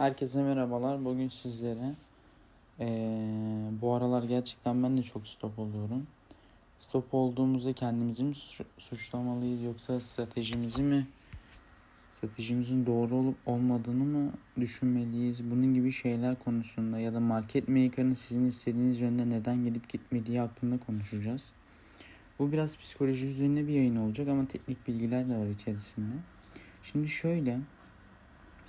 Herkese merhabalar. Bugün sizlere eee, bu aralar gerçekten ben de çok stop oluyorum. Stop olduğumuzda kendimizi mi suç- suçlamalıyız yoksa stratejimizi mi stratejimizin doğru olup olmadığını mı düşünmeliyiz? Bunun gibi şeyler konusunda ya da market maker'ın sizin istediğiniz yönde neden gidip gitmediği hakkında konuşacağız. Bu biraz psikoloji üzerine bir yayın olacak ama teknik bilgiler de var içerisinde. Şimdi şöyle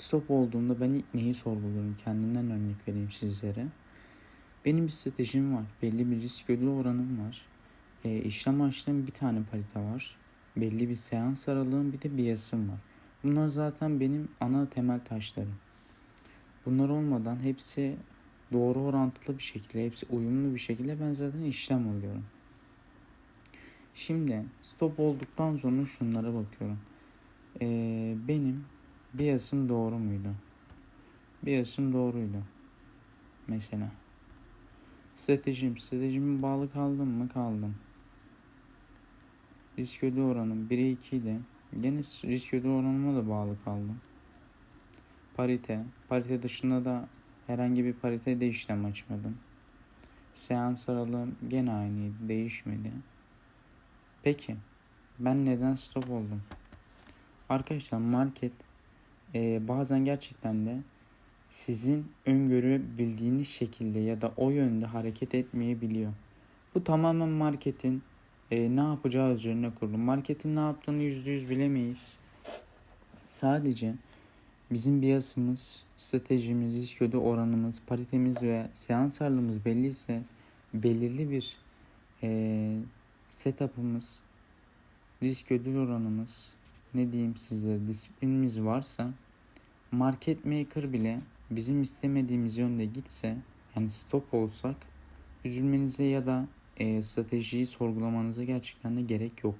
Stop olduğunda ben ilk neyi sorguluyorum? Kendimden örnek vereyim sizlere. Benim bir stratejim var. Belli bir risk ödül oranım var. E, işlem açtığım bir tane parite var. Belli bir seans aralığım bir de biasım var. Bunlar zaten benim ana temel taşlarım. Bunlar olmadan hepsi doğru orantılı bir şekilde, hepsi uyumlu bir şekilde ben zaten işlem alıyorum. Şimdi stop olduktan sonra şunlara bakıyorum. E, benim Bias'ım doğru muydu? Bias'ım doğruydu. Mesela. Stratejim. Stratejime bağlı kaldım mı? Kaldım. Risk ödül oranım 1'e 2 idi. Gene risk ödül oranıma da bağlı kaldım. Parite. Parite dışında da herhangi bir paritede işlem açmadım. Seans aralığım gene aynıydı. Değişmedi. Peki. Ben neden stop oldum? Arkadaşlar market e, bazen gerçekten de sizin öngörebildiğiniz şekilde ya da o yönde hareket etmeyebiliyor. Bu tamamen marketin e, ne yapacağı üzerine kurulu. Marketin ne yaptığını yüzde yüz bilemeyiz. Sadece bizim biasımız, stratejimiz, risk ödü oranımız, paritemiz ve seans ağırlığımız belliyse belirli bir e, setup'ımız, risk ödül oranımız, ne diyeyim size disiplinimiz varsa market maker bile bizim istemediğimiz yönde gitse yani stop olsak üzülmenize ya da e, stratejiyi sorgulamanıza gerçekten de gerek yok.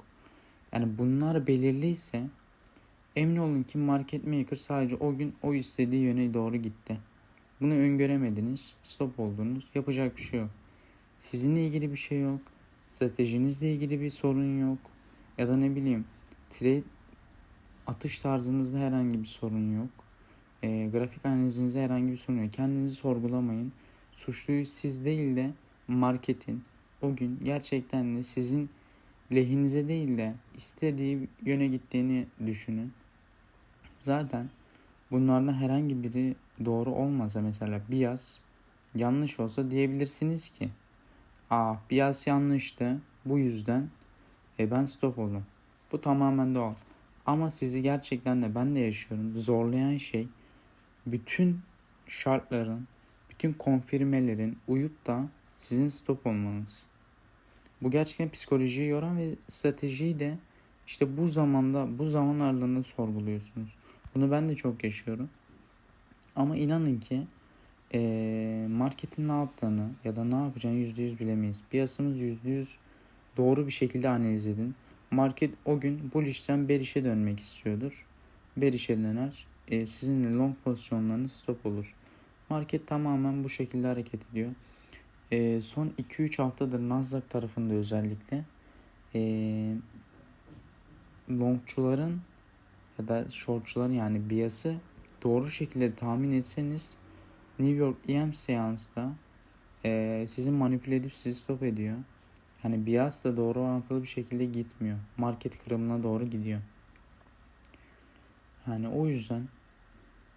Yani bunlar belirliyse emin olun ki market maker sadece o gün o istediği yöne doğru gitti. Bunu öngöremediniz, stop oldunuz, yapacak bir şey yok. Sizinle ilgili bir şey yok, stratejinizle ilgili bir sorun yok ya da ne bileyim trade atış tarzınızda herhangi bir sorun yok. E, grafik analizinizde herhangi bir sorun yok. Kendinizi sorgulamayın. Suçluyu siz değil de marketin o gün gerçekten de sizin lehinize değil de istediği yöne gittiğini düşünün. Zaten bunlardan herhangi biri doğru olmasa mesela bias yanlış olsa diyebilirsiniz ki Aa bias yanlıştı bu yüzden e, ben stop oldum. Bu tamamen doğal. Ama sizi gerçekten de ben de yaşıyorum. Zorlayan şey bütün şartların, bütün konfirmelerin uyup da sizin stop olmanız. Bu gerçekten psikolojiyi yoran ve stratejiyi de işte bu zamanda, bu zaman aralığında sorguluyorsunuz. Bunu ben de çok yaşıyorum. Ama inanın ki e, marketin ne yaptığını ya da ne yapacağını %100 bilemeyiz. Piyasamız %100 doğru bir şekilde analiz edin. Market o gün bullish'ten bearish'e dönmek istiyordur. Bearish'e döner. E, sizin long pozisyonlarınız stop olur. Market tamamen bu şekilde hareket ediyor. E, son 2-3 haftadır Nasdaq tarafında özellikle e, longçuların ya da shortçuların yani biası doğru şekilde tahmin etseniz New York EM seansta e, sizi manipüle edip sizi stop ediyor. Yani bias da doğru orantılı bir şekilde gitmiyor. Market kırımına doğru gidiyor. Yani o yüzden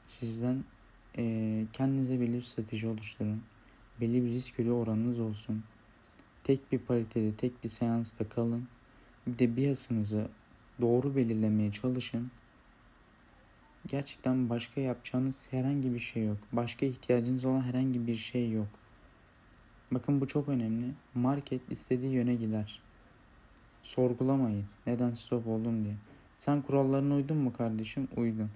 sizden e, kendinize belli bir strateji oluşturun. Belli bir risk ödü oranınız olsun. Tek bir paritede, tek bir seansta kalın. Bir de biasınızı doğru belirlemeye çalışın. Gerçekten başka yapacağınız herhangi bir şey yok. Başka ihtiyacınız olan herhangi bir şey yok. Bakın bu çok önemli. Market istediği yöne gider. Sorgulamayın. Neden stop oldun diye. Sen kurallarına uydun mu kardeşim? Uydun.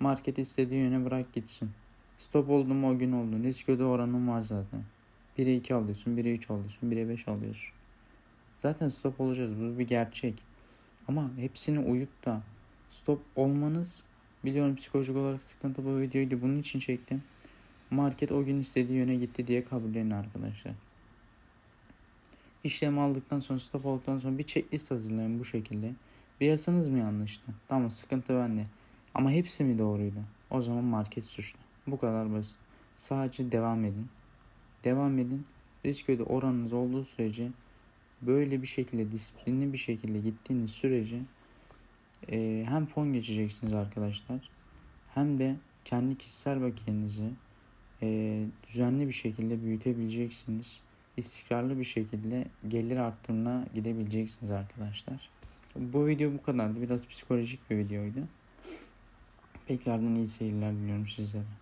Market istediği yöne bırak gitsin. Stop oldun mu o gün oldun. Risk öde oranın var zaten. 1'e 2 alıyorsun, 1'e 3 alıyorsun, 1'e 5 alıyorsun. Zaten stop olacağız. Bu bir gerçek. Ama hepsini uyup da stop olmanız biliyorum psikolojik olarak sıkıntı bu videoyu bunun için çektim. Market o gün istediği yöne gitti diye kabullenin arkadaşlar. İşlemi aldıktan sonra stop olduktan sonra bir checklist hazırlayın bu şekilde. Bir yasanız mı yanlıştı? Tamam sıkıntı bende. Ama hepsi mi doğruydu? O zaman market suçlu. Bu kadar basit. Sadece devam edin. Devam edin. Risk öde oranınız olduğu sürece böyle bir şekilde disiplinli bir şekilde gittiğiniz sürece e, hem fon geçeceksiniz arkadaşlar hem de kendi kişisel bakiyenizi e, düzenli bir şekilde büyütebileceksiniz. İstikrarlı bir şekilde gelir arttırımına gidebileceksiniz arkadaşlar. Bu video bu kadardı. Biraz psikolojik bir videoydu. Tekrardan iyi seyirler diliyorum sizlere.